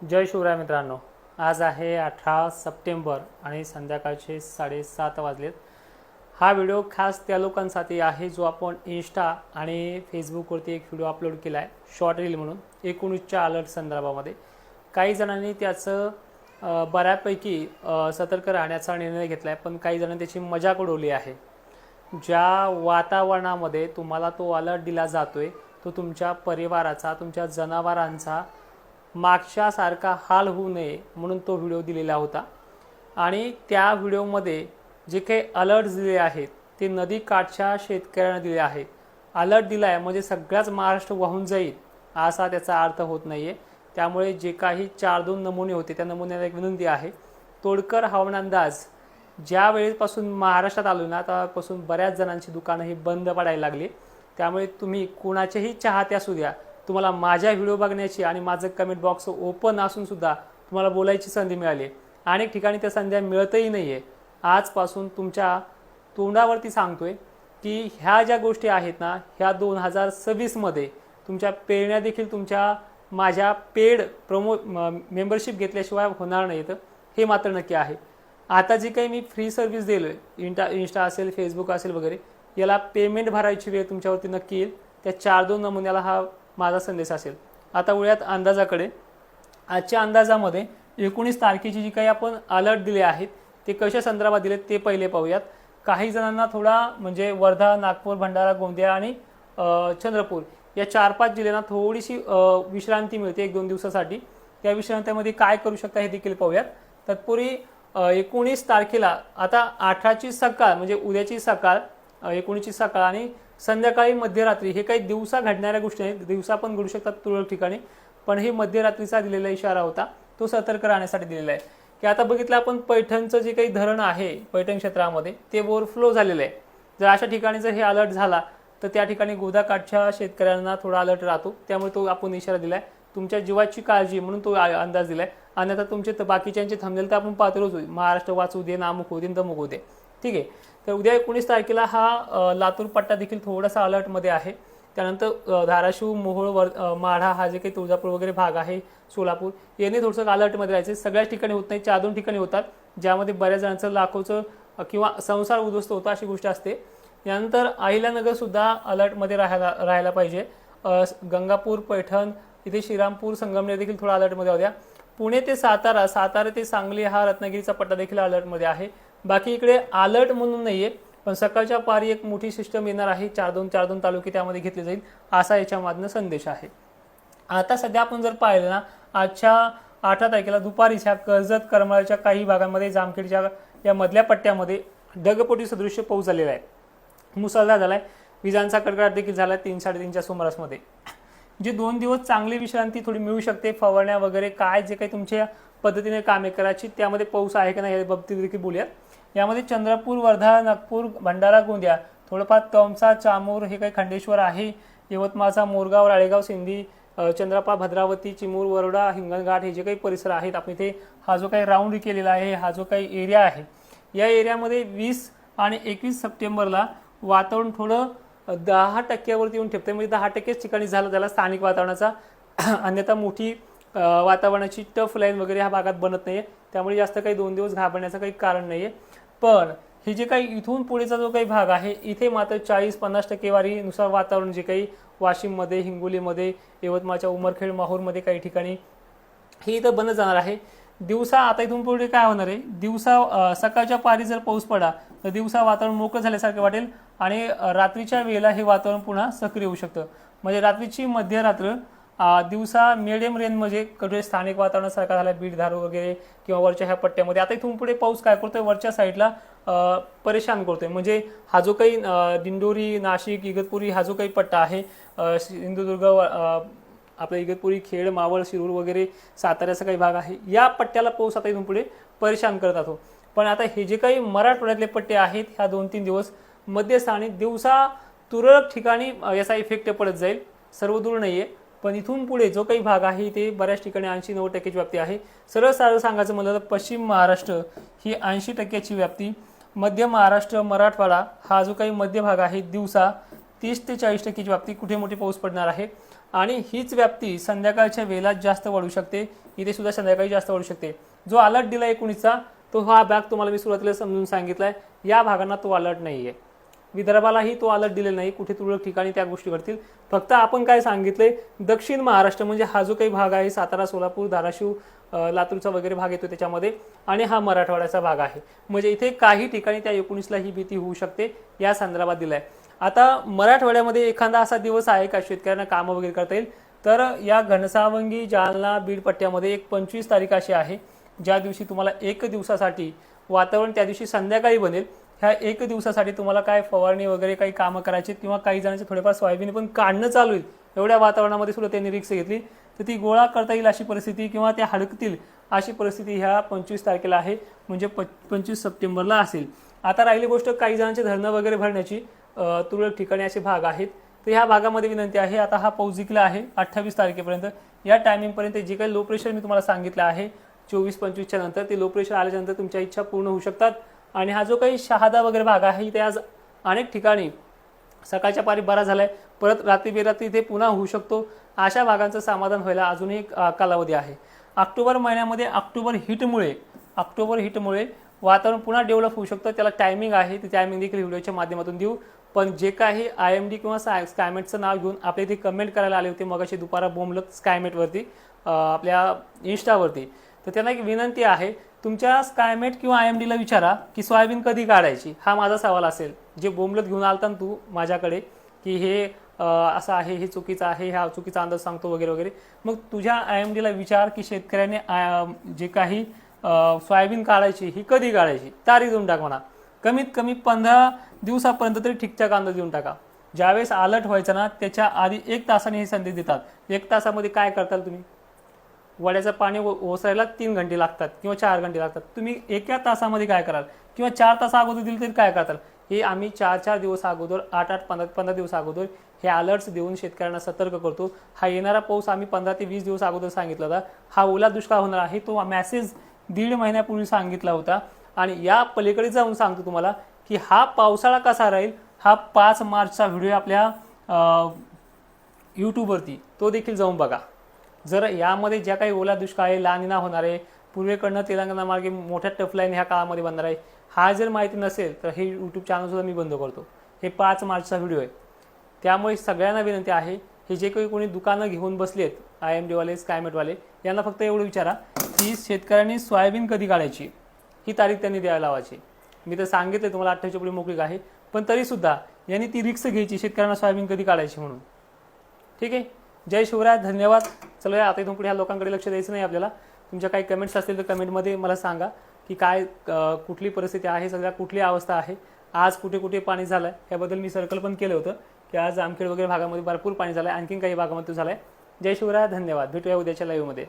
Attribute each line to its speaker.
Speaker 1: जय शिवराय मित्रांनो. आज आहे अठरा सप्टेंबर आणि संध्याकाळचे साडेसात वाजलेत. हा व्हिडिओ खास त्या लोकांसाठी आहे जो आपण इन्स्टा आणि फेसबुकवरती एक व्हिडिओ अपलोड केला आहे शॉर्ट रील म्हणून एकोणीसच्या अलर्ट संदर्भामध्ये. काही जणांनी त्याचं बऱ्यापैकी सतर्क राहण्याचा निर्णय घेतला आहे पण काही जणांनी त्याची मजाक उडवली आहे. ज्या वातावरणामध्ये तुम्हाला तो अलर्ट दिला जातो आहे तो तुमच्या परिवाराचा तुमच्या जनावरांचा मागच्यासारखा हाल होऊ नये म्हणून तो व्हिडिओ दिलेला होता. आणि त्या व्हिडिओमध्ये जे काही अलर्ट दिले आहेत ते नदी काठच्या शेतकऱ्यांना दिले आहेत. अलर्ट दिला आहे म्हणजे सगळ्याच महाराष्ट्र वाहून जाईल असा त्याचा अर्थ होत नाही आहे त्यामुळे जे काही चार दोन नमुने होते त्या नमुन्याला एक विनंती आहे. तोडकर हवामान अंदाज ज्या वेळेपासून महाराष्ट्रात आलो ना त्यापासून बऱ्याच जणांची दुकानं ही बंद पडायला लागली. त्यामुळे तुम्ही कुणाच्याही चाहते असू द्या तुम्हाला माझ्या व्हिडिओ बघण्याची आणि माझं कमेंट बॉक्स ओपन असूनसुद्धा तुम्हाला बोलायची संधी मिळाली. अनेक ठिकाणी त्या संध्या मिळतही नाही आहे आजपासून तुमच्या तोंडावरती सांगतोय की ह्या ज्या गोष्टी आहेत ना ह्या दोन हजार सव्वीसमध्ये तुमच्या पेरण्या देखील तुमच्या माझ्या पेड प्रमो मेंबरशिप घेतल्याशिवाय होणार नाहीत. हे मात्र नक्की आहे. आता जी काही मी फ्री सर्व्हिस दिलो आहे इंटा इन्स्टा असेल फेसबुक असेल वगैरे याला पेमेंट भरायची वेळ तुमच्यावरती नक्की येईल. त्या चार दोन नमुन्याला हा माझा संदेश असेल. आता वळूयात अंदाजाकडे. आजच्या अंदाजामध्ये एकोणीस तारखेची जी काही आपण अलर्ट दिले आहेत ते कशा संदर्भात दिलेत ते पहिले पाहूयात. काही जणांना थोडा म्हणजे वर्धा नागपूर भंडारा गोंदिया आणि चंद्रपूर या चार पाच जिल्ह्यांना थोडीशी विश्रांती मिळते एक दोन दिवसासाठी. त्या विश्रांतीमध्ये काय करू शकता हे देखील पाहूयात. तत्पूर्वी एकोणीस तारखेला आता अठराची सकाळ म्हणजे उद्याची सकाळ एकोणीसची सकाळ आणि संध्याकाळी मध्यरात्री हे काही दिवसा घडणाऱ्या गोष्टी आहेत. दिवसा पण घडू शकतात तुरळक ठिकाणी पण हे मध्यरात्रीचा दिलेला इशारा होता तो सतर्क राहण्यासाठी दिलेला आहे. की आता बघितलं आपण पैठणचं जे काही धरण आहे पैठण क्षेत्रामध्ये ते ओव्हरफ्लो झालेलं आहे. जर अशा ठिकाणी जर हे अलर्ट झाला तर त्या ठिकाणी गोदाकाठच्या शेतकऱ्यांना थोडा अलर्ट राहतो. त्यामुळे तो आपण इशारा दिला आहे तुमच्या जीवाची काळजी म्हणून तो अंदाज दिला आहे आणि आता तुमचे बाकीच्यांचे थांबलेले तर आपण पाहतो रोज महाराष्ट्र वाचू दे नामुक होऊ दे दमुक होऊ दे. ठीक आहे. तर उद्या एकोणीस तारखेला हा लातूर पट्टा देखील थोडासा अलर्टमध्ये आहे. त्यानंतर धाराशिव मोहोळ वर माढा हा जे काही तुळजापूर वगैरे भाग आहे सोलापूर यांनी थोडंसं अलर्टमध्ये राहायचं सगळ्याच ठिकाणी होत नाही चार दोन ठिकाणी होतात ज्यामध्ये बऱ्याच जणांचं लाखोचं किंवा संसार उद्ध्वस्त होतो अशी गोष्ट असते. यानंतर अहिल्यानगरसुद्धा अलर्टमध्ये राहायला राहायला पाहिजे. गंगापूर पैठण इथे श्रीरामपूर संगमनेर देखील थोडा अलर्टमध्ये होत्या पुणे ते सातारा सातारा ते सांगली हा रत्नागिरीचा पट्टा देखील अलर्टमध्ये आहे. बाकी इकडे अलर्ट म्हणून नाही आहे पण सकाळच्या पारी एक मोठी सिस्टम येणार आहे. चार दोन चार दोन तालुके त्यामध्ये घेतले जाईल असा याच्यामधनं संदेश आहे. आता सध्या आपण जर पाहिलं ना आजच्या अठरा तारखेला दुपारीच ह्या कर्जत करमाळ्याच्या काही भागांमध्ये जामखेडच्या या मधल्या पट्ट्यामध्ये ढगपोटी सदृश्य पाऊस झालेला आहे. मुसळधार आहे विजांचा कडकडाट देखील झाला आहे तीन साडेतीनच्या सुमारासमध्ये. जे दोन दिवस चांगली विश्रांती थोडी मिळू शकते फवारण्या वगैरे काय जे काही तुमच्या पद्धतीने कामे करायची त्यामध्ये पाऊस आहे का नाही या बाबतीत देखील बोलूयात. यामध्ये चंद्रपूर वर्धा नागपूर भंडारा गोंदिया थोडंफार तमसा चामूर हे काही खंडेश्वर आहे. यवतमाळचा मोरगाव राळेगाव सिंधी चंद्रपा भद्रावती चिमूर वरोडा हिंगणघाट हे जे काही परिसर आहेत आपण इथे हा जो काही राऊंड केलेला आहे हा जो काही एरिया आहे या एरियामध्ये वीस आणि एकवीस सप्टेंबरला वातावरण थोडं दहा टक्क्यावरती येऊन ठेपते म्हणजे दहा टक्केच ठिकाणी झालं त्याला स्थानिक वातावरणाचा अन्यथा मोठी वातावरणाची टफ लाईन वगैरे ह्या भागात बनत नाही आहे त्यामुळे जास्त काही दोन दिवस घाबरण्याचं काही कारण नाही आहे पण हे जे काही इथून पुढेचा जो काही भाग आहे इथे मात्र चाळीस पन्नास टक्केवारीनुसार वातावरण जे काही वाशिममध्ये हिंगोलीमध्ये यवतमाळच्या उमरखेड माहूरमध्ये काही ठिकाणी हे इथं बंद जाणार आहे. दिवसा आता इथून पुढे काय होणार आहे? दिवसा सकाळच्या पारी जर पाऊस पडला तर दिवसा वातावरण मोकळं झाल्यासारखं वाटेल आणि रात्रीच्या वेळेला हे वातावरण पुन्हा सक्रिय होऊ शकतं. म्हणजे रात्रीची मध्यरात्र दिवसा मिडियम रेंज म्हणजे कुठे स्थानिक वातावरणासारखा झाला बीड धारू वगैरे किंवा वरच्या ह्या पट्ट्यामध्ये. आता इथून पुढे पाऊस काय करतोय? वरच्या साईडला परेशान करतोय. म्हणजे हा जो काही दिंडोरी नाशिक इगतपुरी हा जो काही पट्टा आहे सिंधुदुर्ग अ, इगतपुरी खेड मावळ शिरूर वगैरे साताऱ्याचा काही भाग आहे या पट्ट्याला पाऊस आता इथून पुढे परेशान करत असतो पण आता हे जे काही मराठवाड्यातले पट्टे आहेत ह्या दोन तीन दिवस मध्यस्थानी दिवसा तुरळक ठिकाणी याचा इफेक्ट पडत जाईल. सर्व दूर आहे पण इथून पुढे जो काही भाग आहे ते बऱ्याच ठिकाणी ऐंशी नव्वद टक्क्याची व्याप्ती आहे. सरळ सरळ सांगायचं म्हणलं तर पश्चिम महाराष्ट्र ही ऐंशी टक्क्याची व्याप्ती. मध्य महाराष्ट्र मराठवाडा हा जो काही मध्य भाग आहे दिवसा तीस ते चाळीस टक्क्याची व्याप्ती कुठे मोठे पाऊस पडणार आहे. आणि हीच व्याप्ती संध्याकाळच्या वेळेला जास्त वाढू शकते. इथे सुद्धा संध्याकाळी जास्त वाढू शकते. जो अलर्ट दिला एकोणीसचा तो हा भाग तुम्हाला मी सुरुवातीला समजून सांगितला आहे या भागांना तो अलर्ट नाही आहे विदर्भालाही तो अलर्ट दिलेला नाही. कुठे तुरळक ठिकाणी त्या गोष्टी घडतील. फक्त आपण काय सांगितले दक्षिण महाराष्ट्र म्हणजे हा जो काही भाग आहे सातारा सोलापूर धाराशिव लातूरचा वगैरे भाग येतो त्याच्यामध्ये आणि हा मराठवाड्याचा भाग आहे. म्हणजे इथे काही ठिकाणी त्या एकोणीसला ही भीती होऊ शकते या संदर्भात दिलाय. आता मराठवाड्यामध्ये एखादा असा दिवस आहे का शेतकऱ्यांना कामं वगैरे करता येईल? तर या घनसावंगी जालना बीड पट्ट्यामध्ये एक पंचवीस तारीख अशी आहे ज्या दिवशी तुम्हाला एक दिवसासाठी वातावरण त्या दिवशी संध्याकाळी बनेल. ह्या एक दिवसासाठी तुम्हाला काय फवारणी वगैरे काही कामं करायची किंवा काही जणांचे थोडेफार सोयाबीन पण काढणं चालू होईल एवढ्या वातावरणामध्ये सुद्धा त्यांनी रिक्स घेतली. तर ती गोळा करता येईल अशी परिस्थिती किंवा त्या हडकतील अशी परिस्थिती ह्या पंचवीस तारखेला आहे म्हणजे प पंचवीस सप्टेंबरला असेल. आता राहिली गोष्ट काही जणांचे धरणं वगैरे भरण्याची तुरळक ठिकाणी असे भाग आहेत. तर ह्या भागामध्ये विनंती आहे आता हा पाऊस जिंकला आहे अठ्ठावीस तारखेपर्यंत. या टायमिंगपर्यंत जे काही लो प्रेशर मी तुम्हाला सांगितलं आहे चोवीस पंचवीसच्या नंतर ते लो प्रेशर आल्याच्यानंतर तुमच्या इच्छा पूर्ण होऊ शकतात. आणि हा जो काही शहादा वगैरे भाग आहे इथे आज अनेक ठिकाणी सकाळच्या पारी बरा झालाय. परत रात्री बेरात्री इथे पुन्हा होऊ शकतो. अशा भागांचं समाधान व्हायला अजूनही एक, कालावधी आहे. ऑक्टोबर महिन्यामध्ये ऑक्टोबर हिटमुळे ऑक्टोबर हिटमुळे वातावरण पुन्हा डेव्हलप होऊ शकतं. त्याला टायमिंग आहे. ते टायमिंग देखील व्हिडिओच्या माध्यमातून देऊ. पण जे काही आय एम डी किंवा साय स्कायमेटचं नाव घेऊन आपल्या इथे कमेंट करायला आले होते मगाशी दुपारा बोंबलत स्कायमेटवरती आपल्या इन्स्टावरती तर त्यांना एक विनंती आहे तुमच्या स्कायमेट किंवा आय एम डीला विचारा की सोयाबीन कधी काढायची? हा माझा सवाल असेल. जे बोंबलत घेऊन आलता ना तू माझ्याकडे की हे असं आहे हे चुकीचं आहे हा चुकीचा अंदाज सांगतो वगैरे वगैरे. मग तुझ्या आय एम डीला विचार की शेतकऱ्याने जे काही सोयाबीन काढायची ही कधी काढायची? तारीख देऊन टाक म्हणा. कमीत कमी पंधरा दिवसापर्यंत तरी ठीकठाक अंदाज देऊन टाका. ज्यावेळेस अलर्ट व्हायचं ना त्याच्या आधी एक तासाने हे संदेश देतात. एक तासामध्ये काय करताल तुम्ही? वड्याचं पाणी ओसायला ओसरायला तीन घंटे लागतात किंवा चार घंटे लागतात. तुम्ही एका तासामध्ये काय कराल? किंवा चार तास अगोदर दिली तरी काय करताल? हे आम्ही चार चार दिवस अगोदर आठ आठ पंधरा पंधरा दिवस अगोदर हे अलर्ट्स देऊन शेतकऱ्यांना सतर्क करतो. हा येणारा पाऊस आम्ही पंधरा ते वीस दिवस अगोदर सांगितला होता. हा ओला दुष्काळ होणार आहे तो मॅसेज दीड महिन्यापूर्वी सांगितला होता. आणि या पलीकडे जाऊन सांगतो तुम्हाला की हा पावसाळा कसा राहील हा पाच मार्चचा व्हिडिओ आपल्या यूट्यूबवरती तो देखील जाऊन बघा. जर यामध्ये ज्या काही ओला दुष्काळ आहे लानिना होणार आहे पूर्वेकडनं तेलंगणा मार्गे मोठ्या टफलाईन ह्या काळामध्ये बनणार आहे हा जर माहिती नसेल तर हे यूट्यूब चॅनलसुद्धा मी बंद करतो. हे पाच मार्चचा व्हिडिओ आहे. त्यामुळे सगळ्यांना विनंती आहे हे जे काही कोणी दुकानं घेऊन बसलेत आय एम डीवाले स्कायमेटवाले यांना फक्त एवढं विचारा की शेतकऱ्यांनी सोयाबीन कधी काढायची? ही तारीख त्यांनी द्यायला लावायची. मी तर सांगितलं तुम्हाला अठ्ठावीसच्या पुढे मोकळीक आहे पण तरीसुद्धा यांनी ती रिक्स घ्यायची शेतकऱ्यांना सोयाबीन कधी काढायची म्हणून. ठीक आहे? जय शिवराय धन्यवाद. चलो आता इथून पुढे ह्या लोकांकडे लक्ष द्यायचं नाही आपल्याला. तुमच्या काही कमेंट्स असतील तर कमेंटमध्ये मला सांगा की काय कुठली परिस्थिती आहे सध्या कुठली अवस्था आहे. आज कुठे कुठे पाणी झालं आहे याबद्दल मी सर्कल पण केलं होतं की आज जामखेड वगैरे भागामध्ये भरपूर पाणी झालं आहे आणखीन काही भागामध्ये झालं आहे जय शिवराय धन्यवाद. भेटूया उद्याच्या लाईव्हमध्ये